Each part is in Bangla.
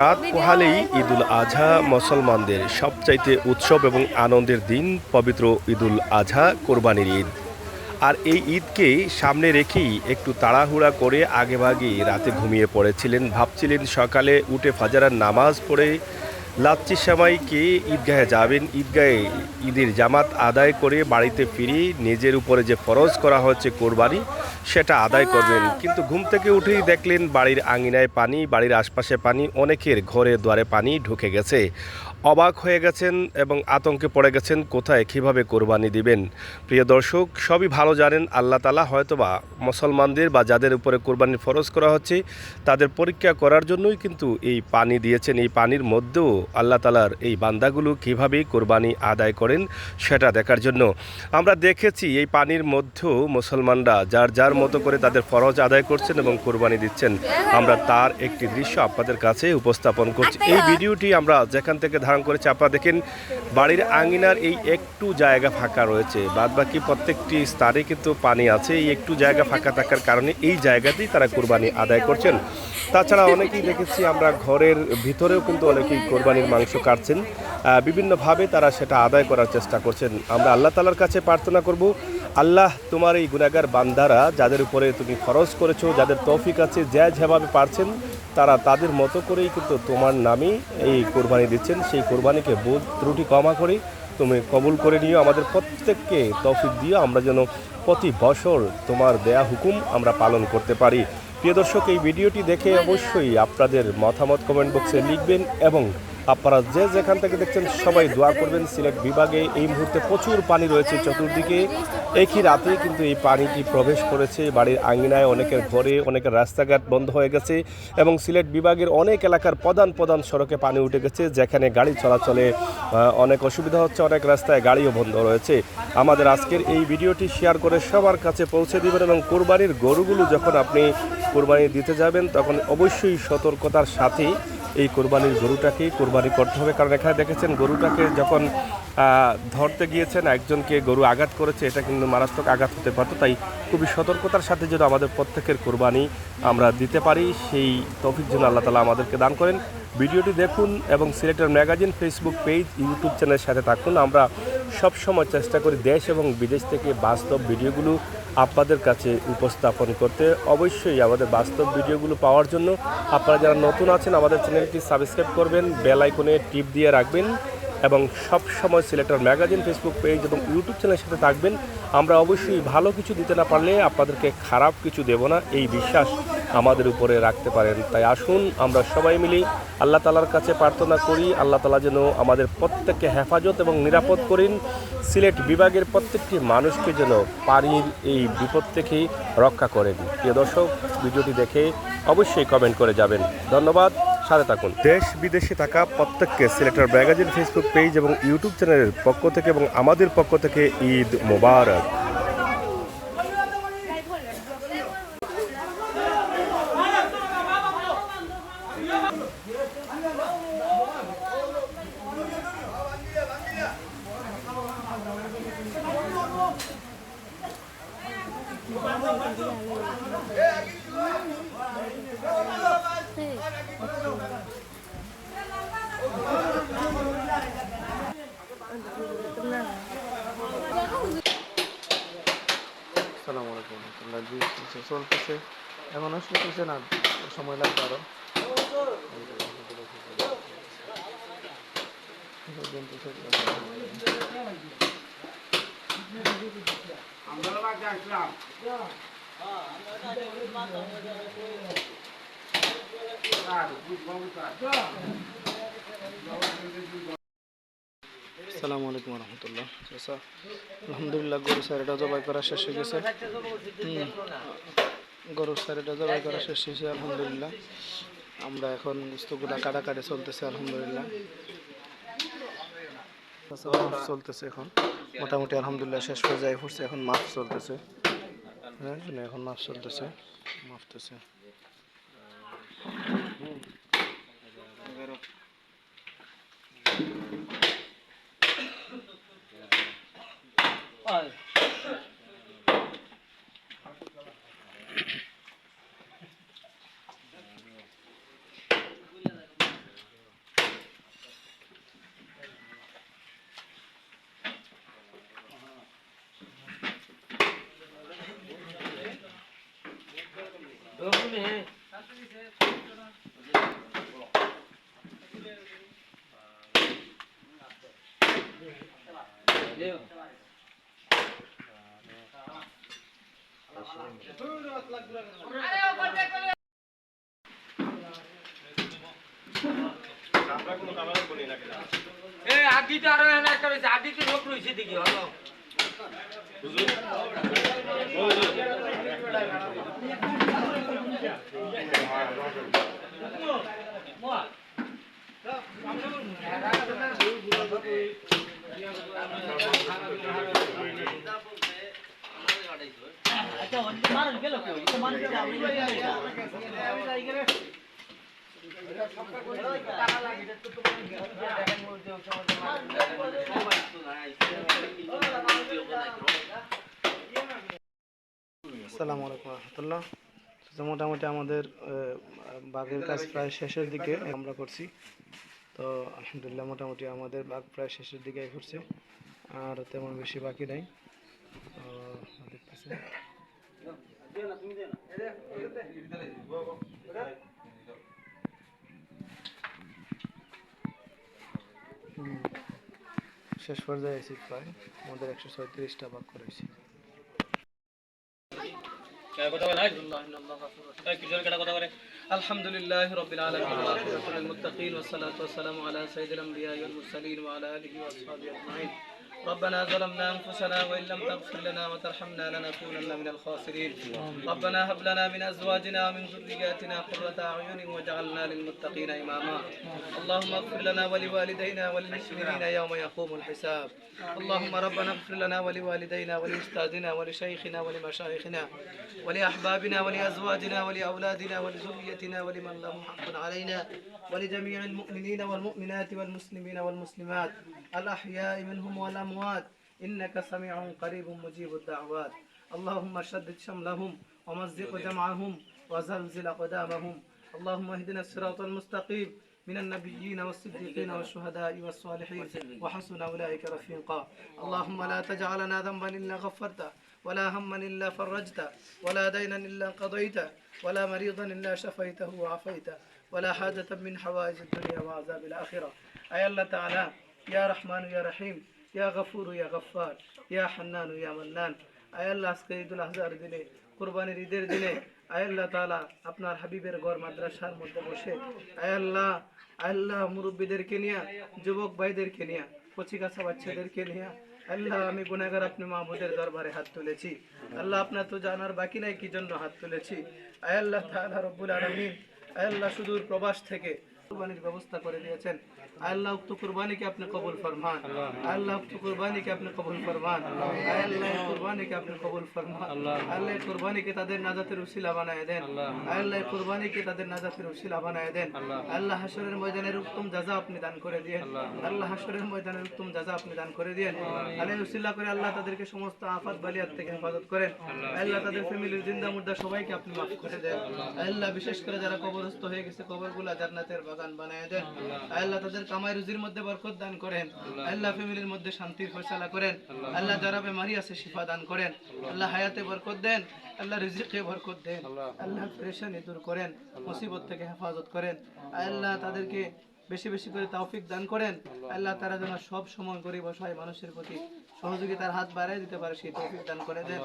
রাত পোহালেই ঈদুল আজহা মুসলমানদের সবচাইতে উৎসব এবং আনন্দের দিন পবিত্র ঈদুল আজহা কোরবানির ঈদ। আর এই ঈদকে সামনে রেখেই একটু তাড়াহুড়া করে আগেভাগে রাতে ঘুমিয়ে পড়েছিলেন ভাবছিলেন সকালে উঠে ফাজারার নামাজ পড়ে লাচ্ছি সামাইকে ঈদগাহে যাবেন। ঈদগাহে ঈদের জামাত আদায় করে বাড়িতে ফিরে নিজের উপরে যে ফরজ করা হচ্ছে কোরবানি, সেটা আদায় করবেন। কিন্তু ঘুম থেকে উঠেই দেখলেন বাড়ির আঙিনায় পানি, বাড়ির আশপাশে পানি, অনেকের ঘরে দুয়ারে পানি ঢুকে গেছে। অবাক হয়ে গেছেন এবং আতঙ্কে পড়ে গেছেন কোথায় কীভাবে কোরবানি দিবেন। প্রিয় দর্শক সবই ভালো জানেন আল্লাহ তালা হয়তোবা মুসলমানদের বা যাদের উপরে কোরবানির ফরজ করা হচ্ছে তাদের পরীক্ষা করার জন্যই কিন্তু এই পানি দিয়েছেন। এই পানির মধ্যেও আল্লাহ তালার এই বান্দাগুলো কীভাবে কোরবানি আদায় করেন সেটা দেখার জন্য। আমরা দেখেছি এই পানির মধ্যেও মুসলমানরা যার যার মতো করে তাদের ফরজ আদায় করছেন এবং কোরবানি দিচ্ছেন। আমরা তার একটি দৃশ্য আপনাদের কাছে উপস্থাপন করছি। এই ভিডিওটি আমরা যেখান থেকে ধারণ করেছি। আপনারা দেখেন, বাড়ির আঙিনার এই একটু জায়গা ফাঁকা রয়েছে। বাদ বাকি প্রত্যেকটি স্থানে কিন্তু পানি আছে। এই একটু জায়গা ফাঁকা থাকার কারণে এই জায়গাতেই তারা কোরবানি আদায় করছেন। তাছাড়া অনেকেই দেখেছি, আমরা ঘরের ভিতরেও কিন্তু অনেকেই কোরবানির মাংস কাটছেন। বিভিন্নভাবে তারা সেটা আদায় করার চেষ্টা করছেন। আমরা আল্লাহ তালার কাছে প্রার্থনা করব, আল্লাহ তোমার এই গুণাগার বান্দারা, যাদের উপরে তুমি খরচ করেছ, যাদের তৌফিক আছে, যে যেভাবে পারছেন তারা তাদের মতো করেই কিন্তু তোমার নামেই এই কোরবানি দিচ্ছেন। সেই কোরবানিকে বোধ ত্রুটি ক্ষমা করে তুমি কবুল করে নিও। আমাদের প্রত্যেককে তফিক দিও। আমরা যেন প্রতি বছর তোমার দেয়া হুকুম আমরা পালন করতে পারি। প্রিয় দর্শক, এই ভিডিওটি দেখে অবশ্যই আপনাদের মতামত কমেন্ট বক্সে লিখবেন এবং আপনারা যে যেখান থেকে দেখছেন, সবাই দোয়া করবেন। সিলেট বিভাগে এই মুহূর্তে প্রচুর পানি রয়েছে চতুর্দিকে। একই রাতে কিন্তু এই পানিটি প্রবেশ করেছে। বাড়ির আঙ্গিনায় অনেকের ঘরে, অনেকের রাস্তাঘাট বন্ধ হয়ে গেছে এবং সিলেট বিভাগের অনেক এলাকার প্রধান প্রধান সড়কে পানি উঠে গেছে, যেখানে গাড়ি চলাচলে অনেক অসুবিধা হচ্ছে, অনেক রাস্তায় গাড়িও বন্ধ রয়েছে। আমাদের আজকের এই ভিডিওটি শেয়ার করে সবার কাছে পৌঁছে দিবেন এবং কোরবানির গরুগুলো যখন আপনি কোরবানি দিতে যাবেন, তখন অবশ্যই সতর্কতার সাথে এই কোরবানির গরুটাকে কোরবানি করতে হবে? কারণ এখানে দেখেছেন গরুটাকে যখন ধরতে গিয়েছেন, একজনকে গরু আঘাত করেছে, এটা কিন্তু মারাত্মক আঘাত হতে পারতো। তাই খুবই সতর্কতার সাথে যেন আমাদের প্রত্যেকের কোরবানি আমরা দিতে পারি, সেই তফিক যেন আল্লাহ তালা আমাদেরকে দান করেন। ভিডিওটি দেখুন এবং selector magazine, Facebook page, YouTube চ্যানেলের সাথে থাকুন। আমরা সব সময় চেষ্টা করি দেশ এবং বিদেশ থেকে বাস্তব ভিডিওগুলো আপনাদের কাছে উপস্থাপন করতে। অবশ্যই আমাদের বাস্তব ভিডিওগুলো পাওয়ার জন্য আপনারা যারা নতুন আছেন, আমাদের চ্যানেলটি সাবস্ক্রাইব করবেন, বেল আইকনে টিপ দিয়ে রাখবেন এবং সব সময় সিলেক্টর ম্যাগাজিন, ফেসবুক পেজ এবং ইউটিউব চ্যানেলের সাথে থাকবেন। আমরা অবশ্যই ভালো কিছু দিতে না পারলে আপনাদেরকে খারাপ কিছু দেব না, এই বিশ্বাস। আমাদের উপরে রাখতে পারেন। তাই আসুন, আমরা সবাই মিলে আল্লাহ তালার কাছে প্রার্থনা করি, আল্লাহ তালা যেন আমাদের প্রত্যেককে হেফাজত এবং নিরাপদ করেন। সিলেট বিভাগের প্রত্যেকটি মানুষকে যেন পানির এই বিপদ থেকে রক্ষা করেন। প্রিয় দর্শক, ভিডিওটি দেখে অবশ্যই কমেন্ট করে যাবেন। ধন্যবাদ, সাথে থাকুন। দেশ বিদেশে থাকা প্রত্যেককে সিলেক্টর ম্যাগাজিন, ফেসবুক পেজ এবং ইউটিউব চ্যানেলের পক্ষ থেকে এবং আমাদের পক্ষ থেকে ঈদ মোবারক। আলাইকুম জি চলতেছে এখনও চলতেছে না সময় লাগবে আরও। আসসালামু আলাইকুম রহমতুল্লাহ। চাচা আলহামদুলিল্লাহ গরু স্যারেটা জবাই করা শেষ হয়ে গেছে। গরুর স্যারেটা জবাই করা শেষ হয়েছে, আলহামদুলিল্লাহ। আমরা এখন গুস্তগুলা কাটাকাটি চলতেছে, আলহামদুলিল্লাহ। চলতেছে এখন। মোটামুটি আলহামদুলিল্লাহ শেষ পর্যায়ে পড়ছে এখন মাছ চলতেছে। হ্যাঁ এখন মাছ চলতেছে, মাপতেছে। Olha. Entendeu? আদিতে আরও একটা রয়েছে আদিতে লোক রয়েছে দেখি হলো। আসসালামু আলাইকুম রহমতুল্লাহ। তো মোটামুটি আমাদের বাঘের কাজ প্রায় শেষের দিকে আমরা করছি। তো আলহামদুলিল্লাহ মোটামুটি আমাদের বাঘ প্রায় শেষের দিকে ঘুরছে, আর তেমন বেশি বাকি নাই। দেখতেছি। শেষ পর্যায়ে এসেছি প্রায় আমাদের একশো ছয়ত্রিশটা বাঘ করেছি الحمد لله رب العالمين والعاقبة للمتقين والصلاة والسلام على سيد الأنبياء والمرسلين وعلى آله وأصحابه أجمعين ربنا ظلمنا أنفسنا وإن لم تغفر لنا وترحمنا لنكونن من الخاسرين. ربنا هب لنا من أزواجنا ومن ذرياتنا قرة أعين واجعلنا للمتقين إماما. اللهم اغفر لنا ولوالدينا وللمسلمين يوم يقوم الحساب. اللهم ربنا اغفر لنا ولوالدينا ولأستاذنا ولشيخنا ولمشايخنا ولأحبابنا ولأزواجنا ولأولادنا ولذريتنا ولمن له حق علينا ولجميع المؤمنين والمؤمنات والمسلمين والمسلمات. الأحياء منهم والأموات إنك سميع قريب مجيب الدعوات. اللهم شدد شملهم ومزق جمعهم وزلزل أقدامهم اللهم اهدنا الصراط المستقيم. من النبيين والصديقين والشهداء والصالحين. وحسن أولئك رفيقا. اللهم لا تجعلنا ذنبا إلا غفرته ولا هما إلا فرجته ولا دينا إلا قضيته ولا مريضا إلا شفيته وعافيته ولا حاجة من حوائج الدنيا وعذاب الآخرة. أي الله تعالى يا رحمن يا رحيم. ইয়া গাফুর ইয়া গাফার ইয়া হান্নান ইয়া মান্নান আয় আজকে ঈদুল আজহার দিনে, কোরবানির ঈদের দিনে, আয় আল্লাহ তালা আপনার হাবিবের ঘর মাদ্রাসার মধ্যে বসে, আয় আল্লাহ আল্লাহ মুরব্বীদেরকে নিয়া, যুবক ভাইদেরকে নিয়ে কচিকাছা বাচ্চাদেরকে নিয়া আল্লাহ, আমি গুনাগার আপনি মাহমুদের দরবারে হাত তুলেছি। আল্লাহ, আপনার তো জানার বাকি নাই, কি জন্য হাত তুলেছি? আয় আল্লাহ তালা রব্বুল আলমিন, আয় সুদূর প্রবাস থেকে কোরবানির ব্যবস্থা করে দিয়েছেন। আল্লাহ উক্ত কুরবানিকে আপনি কবুল ফরমান। আল্লাহ উক্ত কুরবানিকে আপনি কবুল ফরমান। আল্লাহ কুরবানিকে আপনি কবুল ফরমান। আল্লাহ কুরবানিকে তাদের নাজাতের উসিলা বানায় দেন। আল্লাহ কুরবানিকে তাদের নাজাতের উসিলা বানায় দেন। আল্লাহ হাসরের ময়দানের উত্তম আপনি দান করে আল্লাহ হাসরের ময়দানের উত্তম আপনি দান করে আল্লাহ উসিলা করে আল্লাহ তাদেরকে সমস্ত আফাত বালিয়াত থেকে হেফাজত করেন। আল্লাহ তাদের ফ্যামিলির জিন্দা মুর্দা সবাইকে আপনি মাফ করে দেন। আল্লাহ বিশেষ করে যারা কবরস্থ হয়ে গেছে কবরগুলা জান্নাতের বাগান বানায় দেন। আল্লাহ তাদের কামাই রুজির মধ্যে বরকত দান করেন। আল্লাহ। ফ্যামিলির মধ্যে শান্তির ফয়সালা করেন। আল্লাহ। যারা বেমারি আছে শিফা দান করেন। আল্লাহ। হায়াতে বরকত দেন আল্লাহ রিজিকে বরকত দেন। আল্লাহ। পরেশানি দূর করেন মুসিবত থেকে হেফাজত করেন। আল্লাহ তাদেরকে বেশি বেশি করে তৌফিক দান করেন। আল্লাহ তারা যেন সব সময় গরিব অসহায় মানুষের প্রতি সহযোগিতার হাত বাড়ায় দিতে পারে সেই তৌফিক দান করে দেন।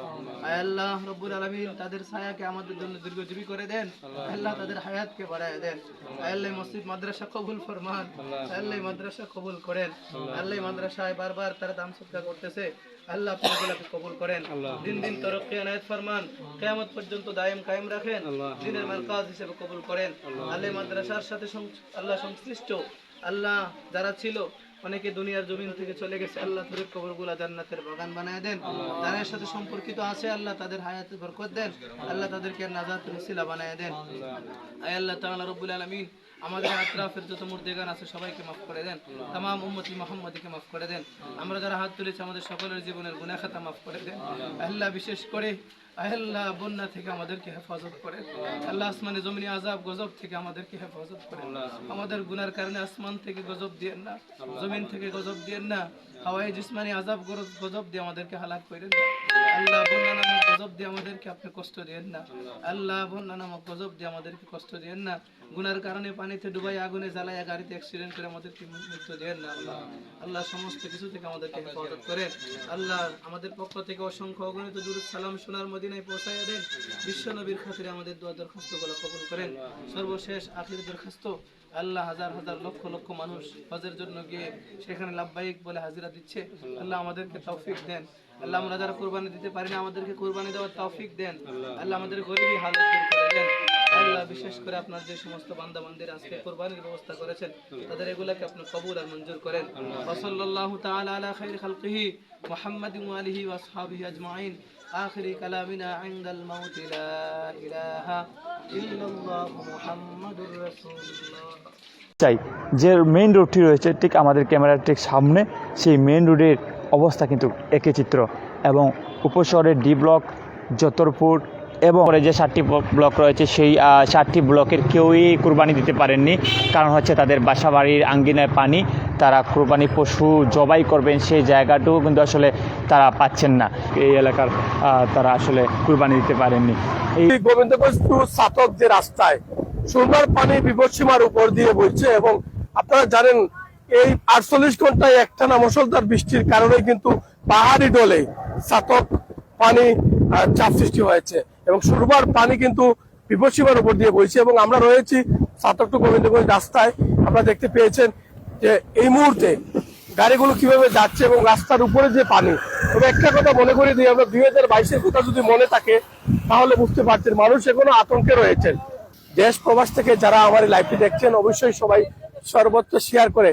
আয় আল্লাহ রব্বুল আলামিন তাদের ছায়াকে আমাদের জন্য দীর্ঘজীবী করে দেন। আল্লাহ তাদের হায়াতকে বাড়ায় দেন। আল্লাহ মসজিদ মাদ্রাসা কবুল ফরমান। আল্লাহ মাদ্রাসা কবুল করেন। আল্লাহ মাদ্রাসায় বারবার তারা দাম সৎকার করতেছে। আল্লাহ আপনি এগুলাকে কবুল করেন। দিন দিন তরক্কি আনায়াত ফরমান কিয়ামত পর্যন্ত দায়েম কায়েম রাখেন দিনের মার্কাজ হিসেবে কবুল করেন। আল্লাহ মাদ্রাসার সাথে আল্লাহ সংশ্লিষ্ট আল্লাহ যারা ছিল অনেকে দুনিয়ার জমিন থেকে চলে গেছে আল্লাহ তাদের কবরগুলা জান্নাতের বাগান বানায় দেন। এর সাথে সম্পর্কিত আছে আল্লাহ তাদের হায়াতে বরকত দেন। আল্লাহ তাদেরকে নাজাত রসিলা বানায় দেন। আয় আল্লাহ তাআলা রব্বুল আলামিন আমাদের আত্রাফের যত মুর্দেগান আছে, সবাইকে মাফ করে দেন। তাম উম্মতি মোহাম্মদকে মাফ করে দেন। আমরা যারা হাত তুলেছি, আমাদের সকলের জীবনের গুনাহ খাতা মাফ করে দেন। আল্লাহ বিশেষ করে, আল্লাহ বন্যা থেকে আমাদেরকে হেফাজত করেন। আল্লাহ আসমানে জমিনে আজাব গজব থেকে আমাদেরকে হেফাজত করেন। আমাদের গুনার কারণে আসমান থেকে গজব দিয়েন না, জমিন থেকে গজব দিয়েন না হাওয়াই জিসমানি আজাব গজব দিয়ে আমাদেরকে হালাক করেন আল্লাহ বন্যা নামক গজব দিয়ে আমাদেরকে আপনি কষ্ট দিয়েন না। আল্লাহ বন্যা নামক গজব দিয়ে আমাদেরকে কষ্ট দিয়েন না। গুনার কারণে পানিতে ডুবাই আগুনে গাড়িতে অ্যাক্সিডেন্ট করে আমাদেরকে দেন না আল্লাহ। আল্লাহ সমস্ত কিছু থেকে আমাদেরকে হেফাজত করেন। আল্লাহ আমাদের পক্ষ থেকে অসংখ্য অগণিত সালাম সোনার মদিনায় দেন। বিশ্ব নবীর খাতিরে আমাদের দোয়া দরখাস্তগুলো কবুল করেন। সর্বশেষ আখির দরখাস্ত আল্লাহ হাজার হাজার লক্ষ লক্ষ মানুষ হজের জন্য গিয়ে সেখানে লাভবাহিক বলে হাজিরা দিচ্ছে। আল্লাহ আমাদেরকে তৌফিক দেন। আল্লাহ আমরা যারা কোরবানি দিতে পারি না আমাদেরকে কোরবানি দেওয়ার তৌফিক দেন। আল্লাহ। আমাদের গরিবী হালত দূর করে দেন। আল্লাহ বিশেষ করে আপনার যে সমস্ত বান্দা বান্দির আজকে কোরবানির ব্যবস্থা করেছেন তাদের এগুলাকে আপনি কবুল আর মঞ্জুর করেন। ওসল্লাল্লাহু তাআলা আলা খাইর খালকিহি মুহাম্মাদি ওয়া ওয়া আসহাবিহি আজমাইন। আখিরি কালামিনা ইনদাল মাউতি লা ইলাহা চাই, যে মেইন রোডটি রয়েছে ঠিক আমাদের ক্যামেরার ঠিক সামনে, সেই মেইন রোডের অবস্থা কিন্তু একে চিত্র। এবং উপশহরের ডি ব্লক যতরপুর এবং যে সাতটি ব্লক- রয়েছে সেই সাতটি ব্লকের কেউই কুরবানি দিতে পারেননি। কারণ হচ্ছে তাদের বাসাবাড়ির আঙ্গিনায় পানি, তারা কুরবানি পশু জবাই করবেন সেই জায়গাটাও কিন্তু আসলে তারা পাচ্ছেন না। এই এলাকার তারা আসলে কুরবানি দিতে পারেননি। এই গোবিন্দগঞ্জ টু সাতক যে রাস্তায়, সুরমার পানি বিপদসীমার উপর দিয়ে বইছে এবং আপনারা জানেন, এই আটচল্লিশ ঘন্টায় একটানা মুসলধার বৃষ্টির কারণে কিন্তু পাহাড়ি ডলে সাতক পানি চাপ সৃষ্টি হয়েছে। এবং সুরবার পানি কিন্তু বিপদসীমার উপর দিয়ে বইছে এবং আমরা রয়েছি টু গোবিন্দগঞ্জ রাস্তায়। আপনারা দেখতে পেয়েছেন যে এই মুহূর্তে গাড়িগুলো কীভাবে যাচ্ছে এবং রাস্তার উপরে যে পানি, তবে একটা কথা মনে করে দিই আমরা দুই হাজার বাইশের কথা যদি মনে থাকে, তাহলে বুঝতে পারছেন মানুষ এখনও আতঙ্কে রয়েছেন। দেশ প্রবাস থেকে যারা আমার লাইভটি দেখছেন, অবশ্যই সবাই সর্বত্র শেয়ার করে।